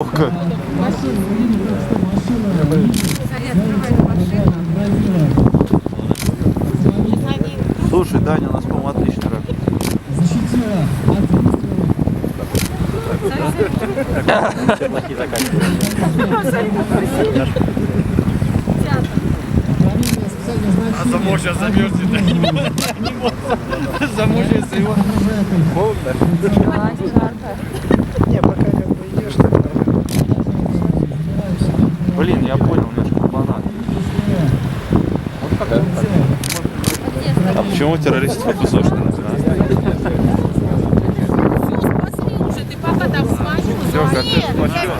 Ловко. Слушай, Даня, у нас, по-моему, отличный рак. А замок сейчас замерзнет. Замучается его. Холодно пока как бы идешь, так нормально. Блин, я понял, у меня же курбанат. А почему террористов ФСОшные называют? уже, ты папа там смачивал? как ты смачил.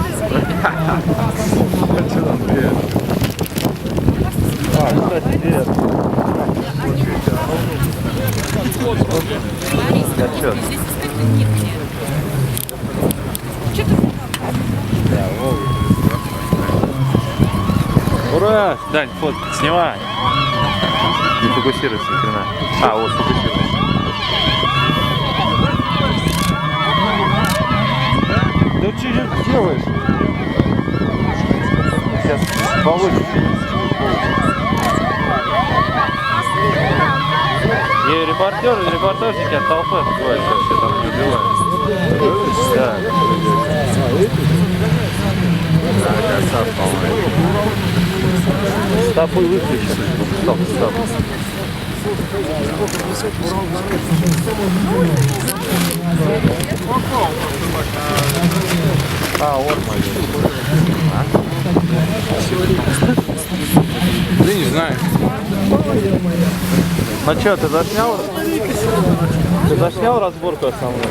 А, кстати, привет. Зачет. Здесь искать нигде. Что Ура! Дань, фот, снимай. Не фокусируйся, хрена. А, вот, фокусируйся. Да что же делаешь? Сейчас получишь. И репортеры, репортажники от толпы открывают вообще там не убивают. Да. Стопы выключены. Стоп, стоп. А, вот мой. Да не знаю. Ну что, ты заснял? Ты заснял разборку основную?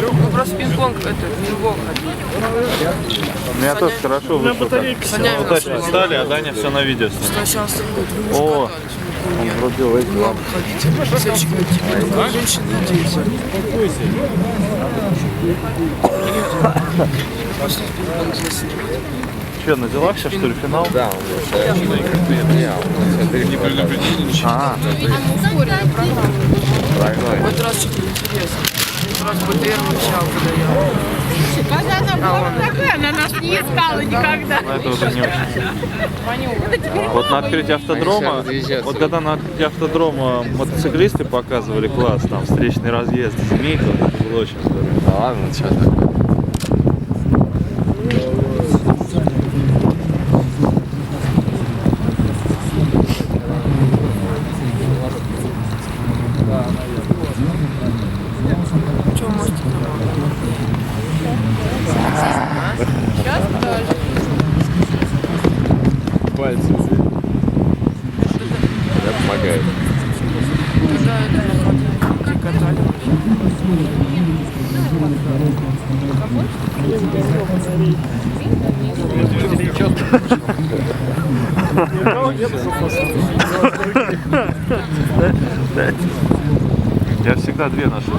Ну, просто пинг-понг, это, пинг-понг. У меня тоже хорошо вышло. так. Удачно стали, а Даня все на видео снимает. Остальные О, он лампы женщины и дети. Пинг-понг здесь. Что, на делах сейчас что ли финал? Да. А, В этот раз что-то интересно. В этот раз БТР молчал, когда я... Она была такая, она нас не искала никогда. ну это уже не очень. Вот на открытии автодрома, вот когда на открытии автодрома мотоциклисты показывали класс, там встречный разъезд, змейка, это было очень здорово. Да ладно, что такое. Что можете Пальцы. Я помогаю. Я всегда две ношу.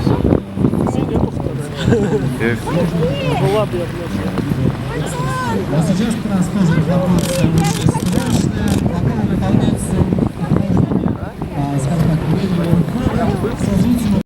Эх, А сейчас расскажем вопрос очень страшный.